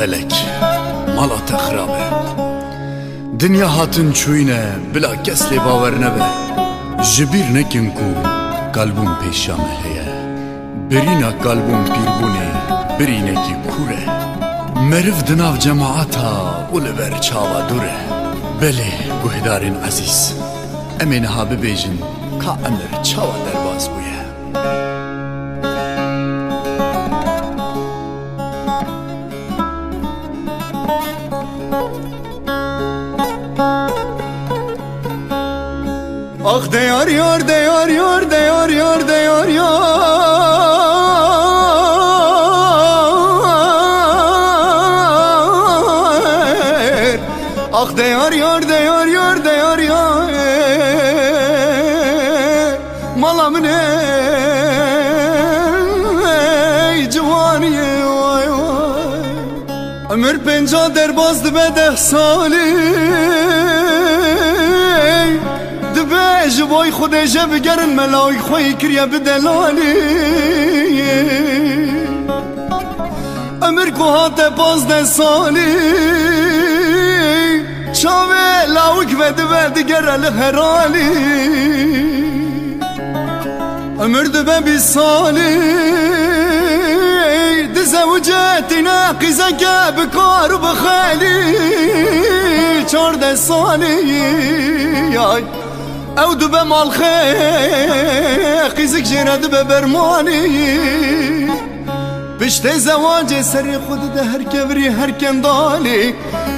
felek Mala te xirabe Dinya hatın çuyne Bila kes lê bawer nebe Ji bîr nekin ku Kalbûm pêşa me heye Birîna kalbûm pîrbûnê Birînekî kûr e Meriv di nav cemaata û li ber çawa dur e Belê guhdarên ezîz Em ê niha bibêjin ka emir çawa derbas Ah deyar yar deyar yar deyar yar deyar yar. Ah deyar yar deyar yar deyar yar. Malamın ey civaniye vay vay. Ömür penca derbaz dibe salim. وای خودش بگرن ملای خوی کریه به دلالی. امر کو هات پازده سالی. چاوه لاوک و ود گرل هرالی. امر دو بی سالی. زوجه تینا قیزه که بکار بخالی چارده سالی. یای او دبه مال خیزک جیره دبه برمانی پشت زواج سری خود ده هر کبری هر کندالی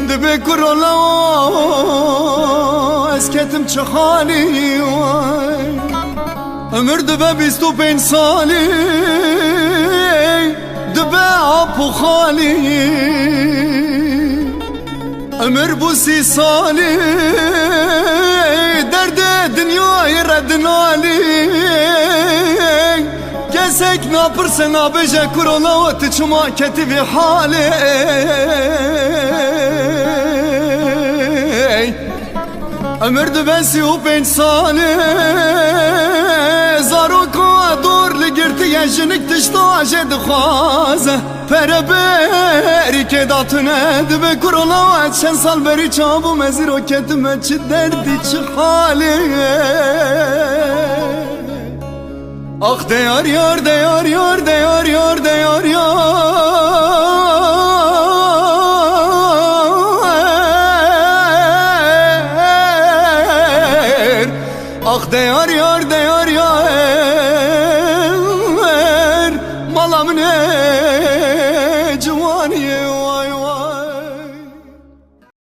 دبه کرولا اسکتم چه خالی ömür دبه بیست و پین سالی دبه آپو خالی ömür bu si Gezek ne yapırsın abece kurala Oti çuma keti bir hali. Ömür ben si u pen sali. Zaruka dur li girti yejinik tişta jed xwaze Pere beri ke datune dibe kurula Çen sal beri çabu mezir o ketime çi derdi çi hali Ah de yar yar de yar yar de yar yar de yar. Ah de yar yar de yar. Malam ne civaniye